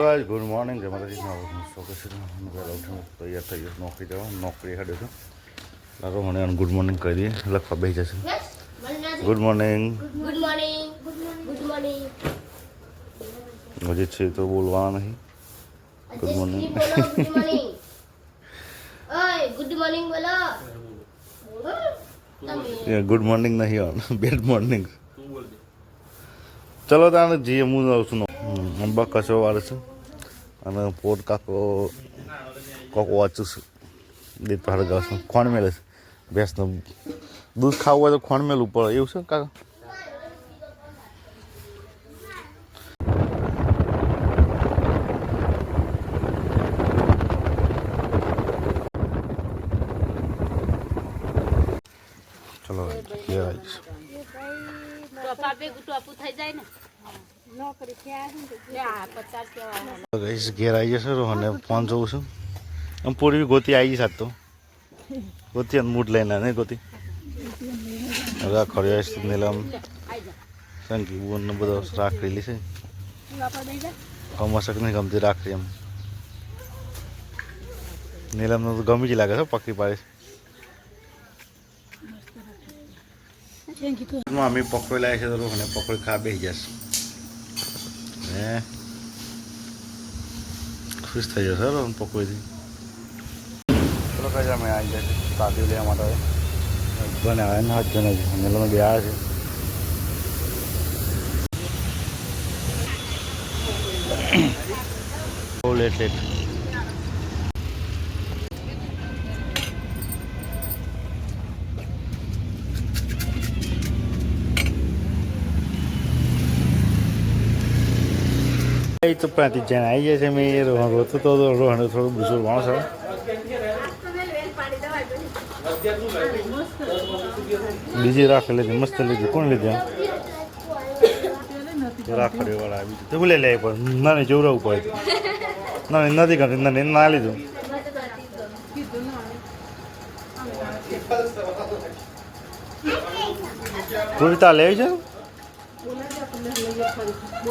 Guys good morning જય માતાજી. હું શોકે છે. હું ઉઠીને તૈયાર થઈ ગયો નોકરી જવા નોકરી હેડે છું. લારો મને ગુડ મોર્નિંગ કહી દઈએ લખવા બેસી જશે. Good morning good morning good morning હજી છે તો બોલવાના નહીં. ગુડ મોર્નિંગ ઓય ગુડ મોર્નિંગ બોલો. ગુડ મોર્નિંગ નહીં આવવાનું બેડ મોર્નિંગ ચલો તાને જઈએ. હું જાઉં છું. અંબા કચરો વાળે છું. અને પોટ કાકો કોક વાંચું છું દીપ પહાડ ગાવ છું ખોણ મેલે છે ભેંસનું દૂધ ખાવું હોય તો ખોણ મેલવું પડે એવું છે કાકા ચલો ઘેર આવીશ ટોપા ભેગું ટોપું થઈ જાય ને ઘેર આવી જશે રોહને ફોન જોઉં છું. આમ પૂરી ગોતી આવી સાત તો. ગોતી અને મૂડ લઈને નહીં ગોતી. આ નીલમ સંગી બોન ને બધો રાખડી લીશે કમસક નહીં ગમતી રાખડી એમ. નીલમને તો ગમી જ લાગે છે પકડી પાડીશ. મમ્મી પકડી લાવે છે તો રોહને પકડી ખા બેસી જશે. ખુશ થઈ જશે રોહન પકોડીથી ચલો કઈ અમે આવી જાય છે લેવા માટે બને આવે ને હાથ જણે છે નીલમ બે આવ્યા છે બહુ લેટ લેટ એ તો પાંત્રીસ જણ આવી જાય છે, મેં એ રોહન રોતો તો રોહણ થોડું બુસુર હવે બીજી રાખી લીધી મસ્ત લીધી કોણ લીધી રાખડી વાળા આવી તો લે પણ ના જોવરાવું પડે. ના નથી કરતી ના ના લીધું કુર્તા લેવી છે?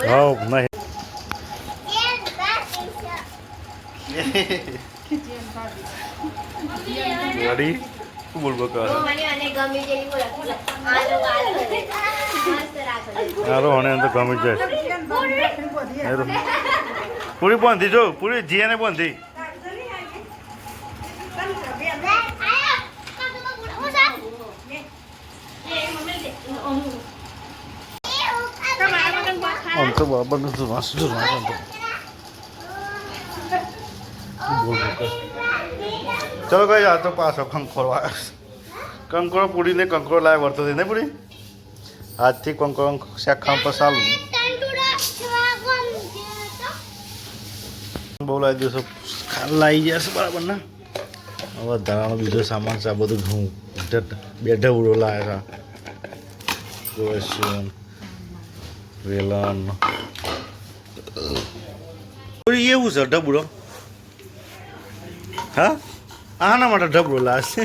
હા નહીં રેડી શું બોલબો કહે મને અને તો ગમી જાય. પૂરી બાંધી જો પૂરી જીયાને બાંધી. આમ તો બાબાનું તો વાંસ વાંસ આમ તો. શું બોલબો કહે ચલો કઈ આ તો પાછો કંકોરો. કંકોરો પૂરીને કંકોરો લાય વર્તો નહીં પૂરી? આજથી કંકોરો શાક ખાવા પર સારું લાવી દિવસો લાવી જશે બરાબર ને? હવે ધારાનો બીજો સામાન છે, આ બધું ઘઉં, બે ઢબડો લાવ્યા છે. વેલણ. એવું છે ઢબડો હા આના માટે ઢબડો લાવશે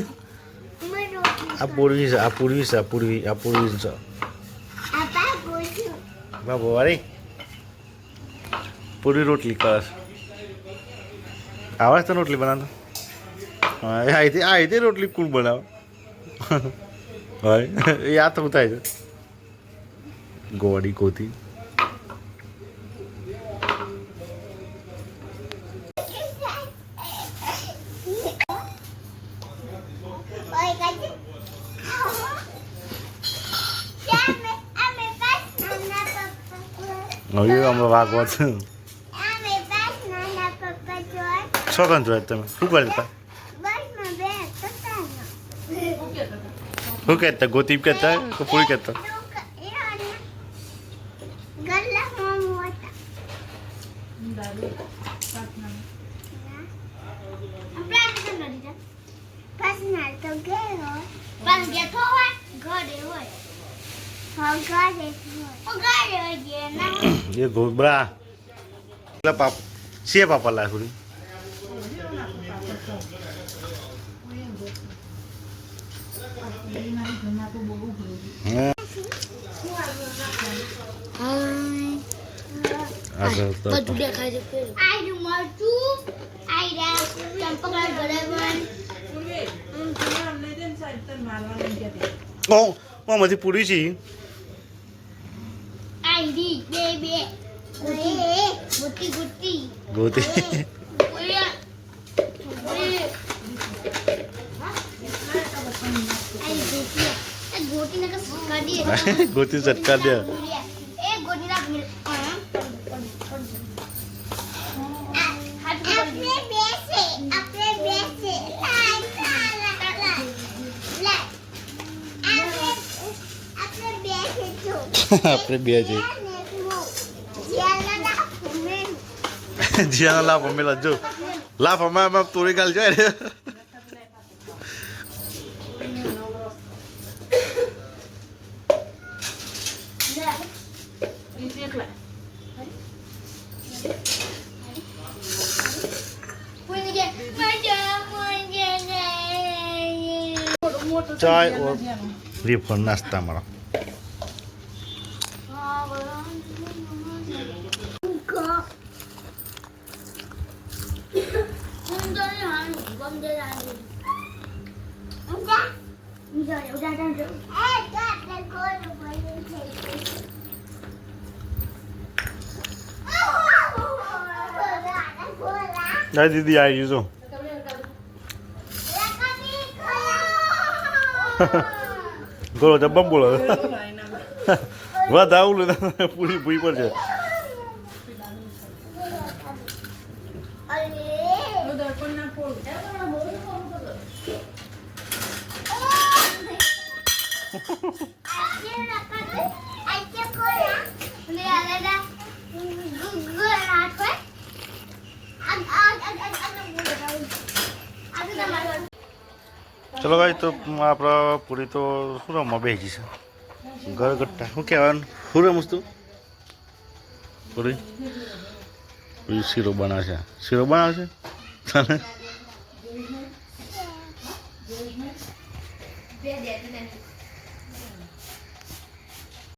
આ પૂર્વી છે આ પૂર્વી છે આ પૂર્વી આ પૂર્વી છે બાબુ વારી પૂરી રોટલી કરે છે આવે છે તને રોટલી બનાવતા હા એ આઈથી આઈથી રોટલી કોણ બનાવે હોય એ આ તો થાય છે ગોવાડી કોથી હવે હમણાં વાગવા છે છોકન જોયા તમે શું કરી દેતા શું કહેતા ગોતી કહેતા કે પૂરી કહેતા બેઠો હોય ઘરે હોય હા ઘરે હોય ઘરે હોય ગયા ના એ ગોબરા પેલા પાપ છે પાપા લાય થોડી હા આગળ તો બધું દેખાય છે આયરું મરચું આયરા ચંપકલાલ ગળાવણ ઓ મામાથી પૂરી છે આયરી બે બે ગુટી ગુટી ગોતી ઓયા ઓયા આઈ ગોટી એ ગોટી ને કસ કાઢી ગોતી ચટકા દે એ ગોટી ના મિલ આપણે બેસે આપણે બેસે આપણે બેસે છો આપણે બે છે જીયાનો લાભ અમે જો લાભ અમે અમે તોરી ગાલ જાય રે ચાય ઓર રીફંડ નાસ્તા મારા જાય દીદી આવી જો ગોળો જબ્બમ બોલો. વાત આવું લે પૂરી ભૂઈ પર છે ચલો ભાઈ, તો આપણે પૂરી તો શું રમવા બેસી છે. ઘર શું કહેવાનું? શું રમું તું પૂરી શીરો બનાવશે. શીરો બનાવશે? તને બે દે